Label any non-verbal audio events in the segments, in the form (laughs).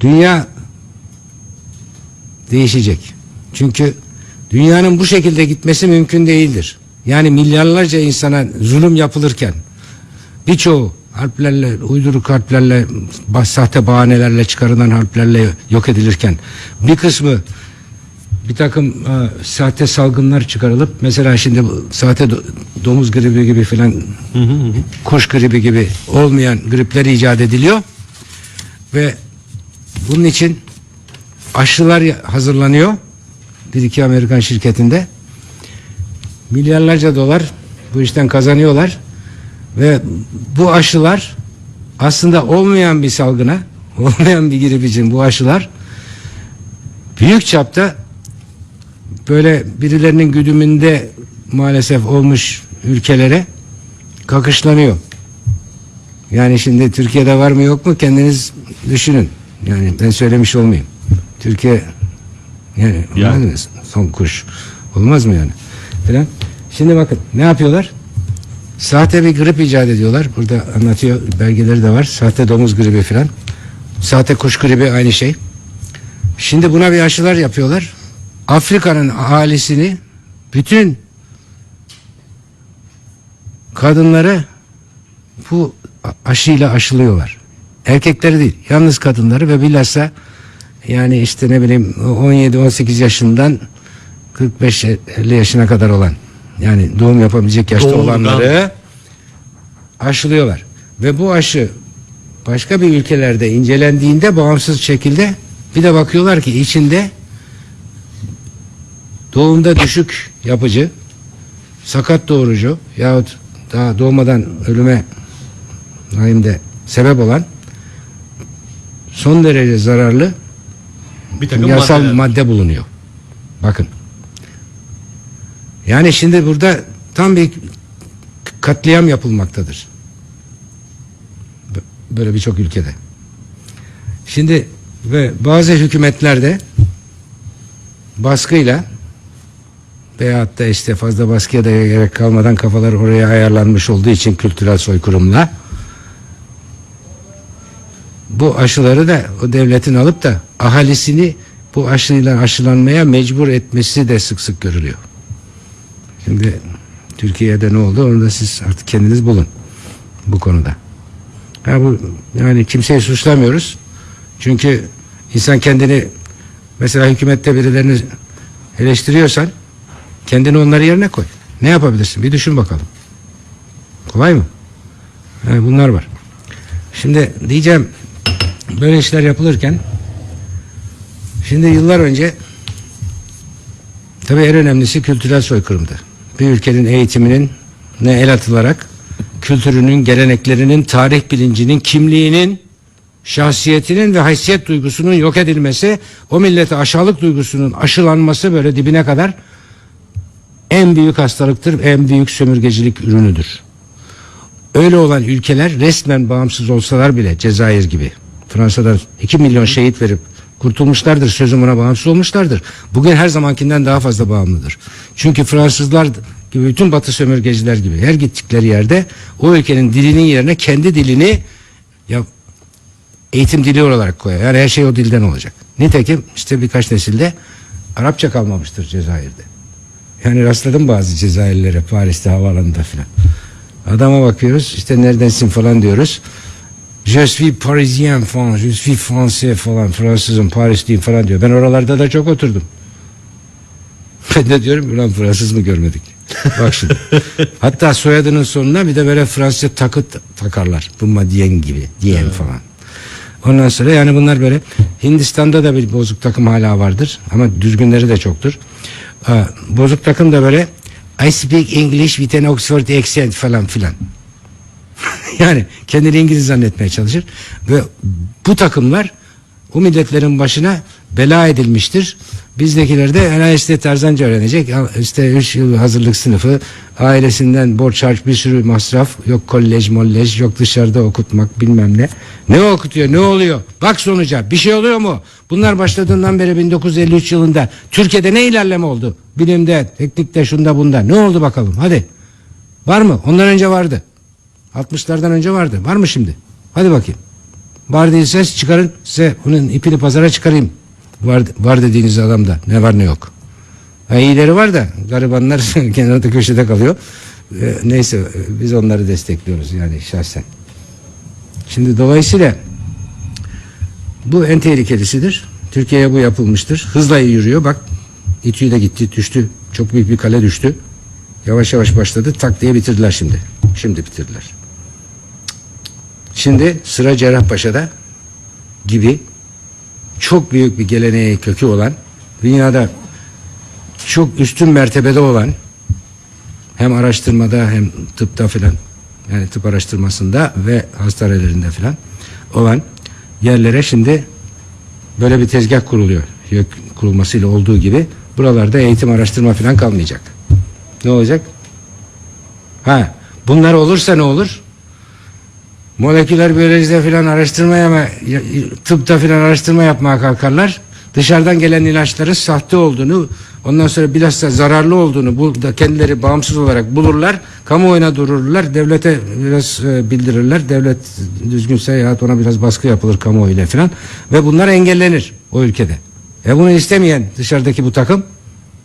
Dünya değişecek. Çünkü dünyanın bu şekilde gitmesi mümkün değildir. Yani milyarlarca insana zulüm yapılırken birçoğu harplerle, uyduruk harplerle, sahte bahanelerle çıkarılan harplerle yok edilirken bir kısmı bir takım e, sahte salgınlar çıkarılıp mesela şimdi bu sahte do- domuz gribi gibi filan kuş gribi gibi olmayan gripler icat ediliyor ve bunun için aşılar hazırlanıyor bir iki Amerikan şirketinde milyarlarca dolar bu işten kazanıyorlar ve bu aşılar aslında olmayan bir salgına (laughs) olmayan bir grip için bu aşılar büyük çapta böyle birilerinin güdümünde maalesef olmuş ülkelere kakışlanıyor. Yani şimdi Türkiye'de var mı yok mu kendiniz düşünün. Yani ben söylemiş olmayayım. Türkiye yani, Yani. anladınız? son kuş olmaz mı yani? Falan. Şimdi bakın ne yapıyorlar? Sahte bir grip icat ediyorlar. Burada anlatıyor belgeleri de var. Sahte domuz gribi falan. Sahte kuş gribi aynı şey. Şimdi buna bir aşılar yapıyorlar. Afrika'nın ahalisini bütün kadınları bu aşıyla aşılıyorlar. Erkekleri değil, yalnız kadınları ve bilhassa yani işte ne bileyim 17-18 yaşından 45-50 yaşına kadar olan yani doğum yapabilecek yaşta Doğumdan. olanları aşılıyorlar. Ve bu aşı başka bir ülkelerde incelendiğinde bağımsız şekilde bir de bakıyorlar ki içinde doğumda düşük yapıcı, sakat doğurucu yahut daha doğmadan ölüme de sebep olan son derece zararlı Bir takım yasal maddeler. madde bulunuyor. Bakın. Yani şimdi burada tam bir katliam yapılmaktadır. Böyle birçok ülkede. Şimdi ve bazı hükümetlerde baskıyla veyahut da işte fazla baskıya da gerek kalmadan kafalar oraya ayarlanmış olduğu için kültürel soykırımla bu aşıları da o devletin alıp da ahalisini bu aşıyla aşılanmaya mecbur etmesi de sık sık görülüyor. Şimdi Türkiye'de ne oldu onu da siz artık kendiniz bulun bu konuda. Ya bu yani kimseyi suçlamıyoruz. Çünkü insan kendini mesela hükümette birilerini eleştiriyorsan kendini onların yerine koy. Ne yapabilirsin? Bir düşün bakalım. Kolay mı? Yani bunlar var. Şimdi diyeceğim böyle işler yapılırken şimdi yıllar önce tabii en önemlisi kültürel soykırımdı. Bir ülkenin eğitiminin ne el atılarak kültürünün, geleneklerinin, tarih bilincinin, kimliğinin, şahsiyetinin ve haysiyet duygusunun yok edilmesi, o millete aşağılık duygusunun aşılanması böyle dibine kadar en büyük hastalıktır, en büyük sömürgecilik ürünüdür. Öyle olan ülkeler resmen bağımsız olsalar bile Cezayir gibi Fransa'dan 2 milyon şehit verip kurtulmuşlardır. Sözüm ona bağımsız olmuşlardır. Bugün her zamankinden daha fazla bağımlıdır. Çünkü Fransızlar gibi bütün batı sömürgeciler gibi her gittikleri yerde o ülkenin dilinin yerine kendi dilini ya eğitim dili olarak koyar. Yani her şey o dilden olacak. Nitekim işte birkaç nesilde Arapça kalmamıştır Cezayir'de. Yani rastladım bazı Cezayirlilere Paris'te havaalanında filan. Adama bakıyoruz işte neredensin falan diyoruz. Je suis parisien falan, je suis français falan, Fransızım, Parisliyim falan diyor. Ben oralarda da çok oturdum. (laughs) Ben de diyorum ulan Fransız mı görmedik? Bak şimdi. (laughs) Hatta soyadının sonuna bir de böyle Fransızca takı ta- takarlar. Bu diyen gibi, diyen falan. Ondan sonra yani bunlar böyle Hindistan'da da bir bozuk takım hala vardır ama düzgünleri de çoktur. Aa, bozuk takım da böyle I speak English with an Oxford accent falan filan. (laughs) yani kendini İngiliz zannetmeye çalışır ve bu takımlar o milletlerin başına bela edilmiştir. Bizdekiler de yani işte Tarzanca öğrenecek. İşte 3 yıl hazırlık sınıfı, ailesinden borç harç bir sürü masraf, yok kolej mollej, yok dışarıda okutmak bilmem ne. Ne okutuyor, ne oluyor? Bak sonuca bir şey oluyor mu? Bunlar başladığından beri 1953 yılında Türkiye'de ne ilerleme oldu? Bilimde, teknikte, şunda bunda. Ne oldu bakalım? Hadi. Var mı? Ondan önce vardı. 60'lardan önce vardı. Var mı şimdi? Hadi bakayım. Var değilse çıkarın size bunun ipini pazara çıkarayım. Var, var dediğiniz adamda ne var ne yok. Ha, iyileri var da garibanlar (laughs) kenarda köşede kalıyor. Ee, neyse biz onları destekliyoruz yani şahsen. Şimdi dolayısıyla bu en tehlikelisidir. Türkiye'ye bu yapılmıştır. Hızla yürüyor. Bak İTÜ de gitti, düştü. Çok büyük bir kale düştü. Yavaş yavaş başladı. Tak diye bitirdiler şimdi. Şimdi bitirdiler. Şimdi sıra Cerrahpaşa'da gibi çok büyük bir geleneğe kökü olan dünyada çok üstün mertebede olan hem araştırmada hem tıpta filan yani tıp araştırmasında ve hastanelerinde filan olan yerlere şimdi böyle bir tezgah kuruluyor. YÖK kurulmasıyla olduğu gibi buralarda eğitim araştırma filan kalmayacak. Ne olacak? Ha, bunlar olursa ne olur? Moleküler biyolojide filan araştırmaya mı, tıpta filan araştırma yapmaya kalkarlar. Dışarıdan gelen ilaçların sahte olduğunu, ondan sonra bilhassa zararlı olduğunu burada kendileri bağımsız olarak bulurlar. Kamuoyuna dururlar, devlete biraz e, bildirirler. Devlet düzgünse yahut ona biraz baskı yapılır kamuoyuyla filan. Ve bunlar engellenir o ülkede. E bunu istemeyen dışarıdaki bu takım,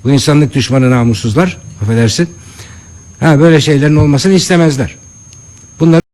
bu insanlık düşmanı namussuzlar, affedersin. Ha böyle şeylerin olmasını istemezler. Bunlar